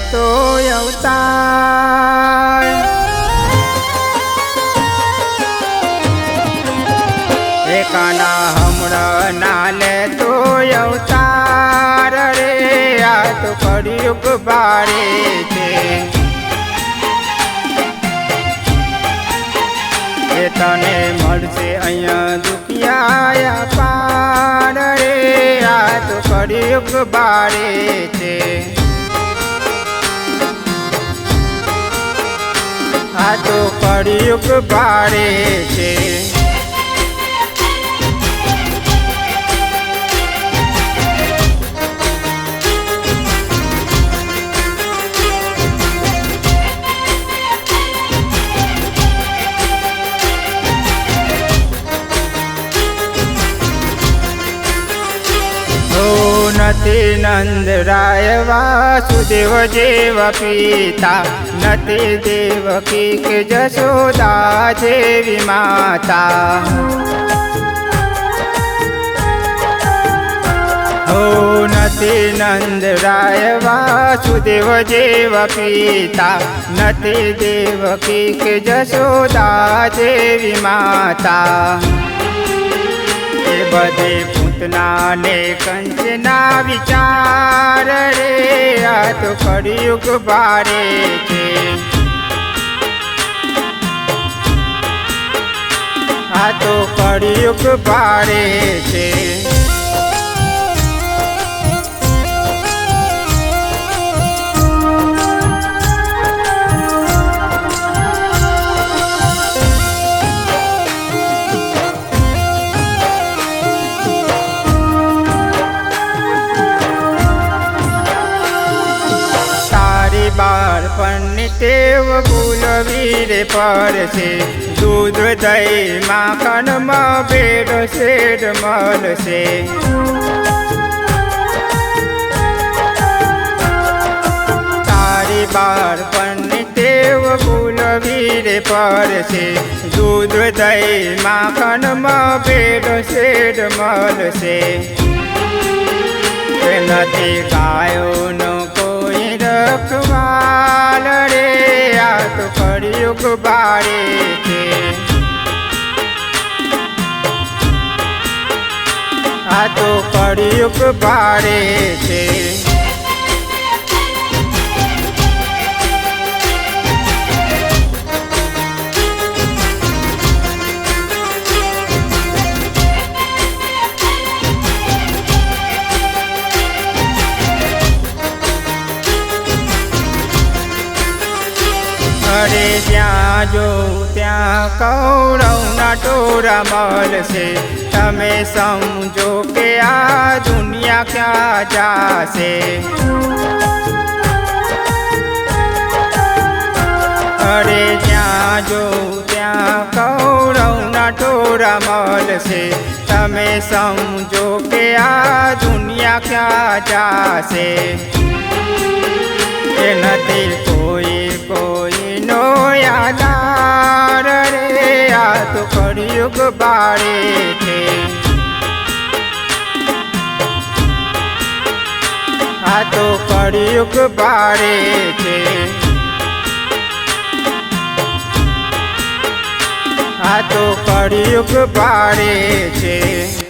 તો અવતાર. એકાના હમણાં નાલે તો અવતાર રે. આ તો કળિયુગ બારે છે. તને મળશે અહીંયા દુખિયા પાર રે. આ તો કળિયુગ બારે છે. તો કળિયુગ બારે છે. નથી નંદરાય વાસુદેવ જેવ પિતા નથી દેવકી કે જશોદા જેવી માતા ઓ નથી નંદરાય વાસુદેવ જેવ પિતા નથી દેવકી કે જશોદા જેવી માતા બધે પૂતના ને કંચના વિચાર રે આ તો કળિયુગ બારે છે. આ તો કળિયુગ બારે છે. બાળપણની ટેવ ભૂલવી રે પડશે. દૂધ દહીં માખણમાં ભેડ શેડ મળશે. તારી બાળપણની ટેવ ભૂલવી રે પડશે. દૂધ દહીં માખણમાં ભેડ શેડ મળશે. નથી ગાયોનો રખવાલ રે આ તો કળિયુગ બારે છે. આ તો કળિયુગ બારે છે. અરે જ્યાં જો, ત્યાં કૌરવના ટોરા મળશે. તમે સમજો કે આ દુનિયા ક્યાં જાશે? અરે જ્યાં જો, ત્યાં કૌરવના ટોરા મળશે. તમે સમજો કે આ દુનિયા ક્યાં જાશે? એ નથી કળિયુગ બાળે છે. આ તો કળિયુગ બાળે છે. આ તો કળિયુગ બાળે છે.